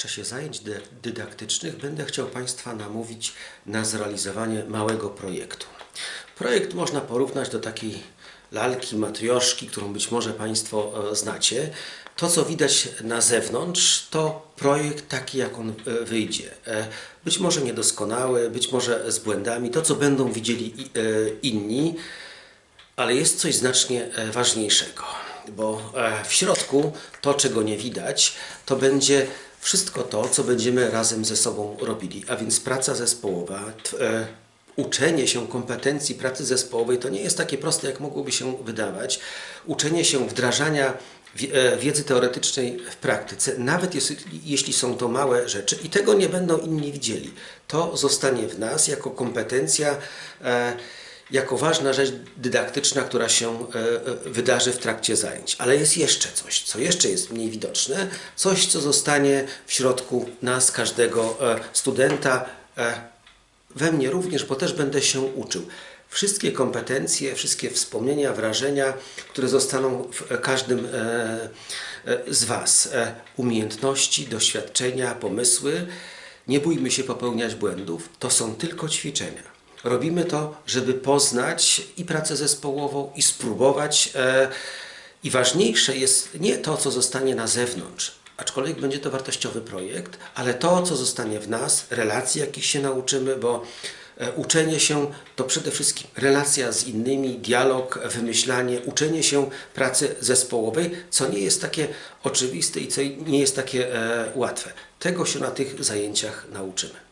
czasie zajęć dy- dydaktycznych będę chciał Państwa namówić na zrealizowanie małego projektu. Projekt można porównać do takiej lalki, matrioszki, którą być może Państwo e, znacie. To, co widać na zewnątrz, to projekt taki, jak on e, wyjdzie. E, Być może niedoskonały, być może z błędami, to, co będą widzieli inni, ale jest coś znacznie ważniejszego, bo w środku to, czego nie widać, to będzie wszystko to, co będziemy razem ze sobą robili, a więc praca zespołowa, e, uczenie się kompetencji pracy zespołowej to nie jest takie proste, jak mogłoby się wydawać. Uczenie się wdrażania e, wiedzy teoretycznej w praktyce, nawet jeśli, jeśli są to małe rzeczy i tego nie będą inni widzieli. To zostanie w nas jako kompetencja e, jako ważna rzecz dydaktyczna, która się e, e, wydarzy w trakcie zajęć. Ale jest jeszcze coś, co jeszcze jest mniej widoczne, coś, co zostanie w środku nas, każdego e, studenta, we mnie również, bo też będę się uczył. Wszystkie kompetencje, wszystkie wspomnienia, wrażenia, które zostaną w każdym z Was, umiejętności, doświadczenia, pomysły, nie bójmy się popełniać błędów, to są tylko ćwiczenia. Robimy to, żeby poznać i pracę zespołową, i spróbować. E, I ważniejsze jest nie to, co zostanie na zewnątrz, aczkolwiek będzie to wartościowy projekt, ale to, co zostanie w nas, relacji, jakich się nauczymy, bo e, uczenie się to przede wszystkim relacja z innymi, dialog, wymyślanie, uczenie się pracy zespołowej, co nie jest takie oczywiste i co nie jest takie e, łatwe. Tego się na tych zajęciach nauczymy.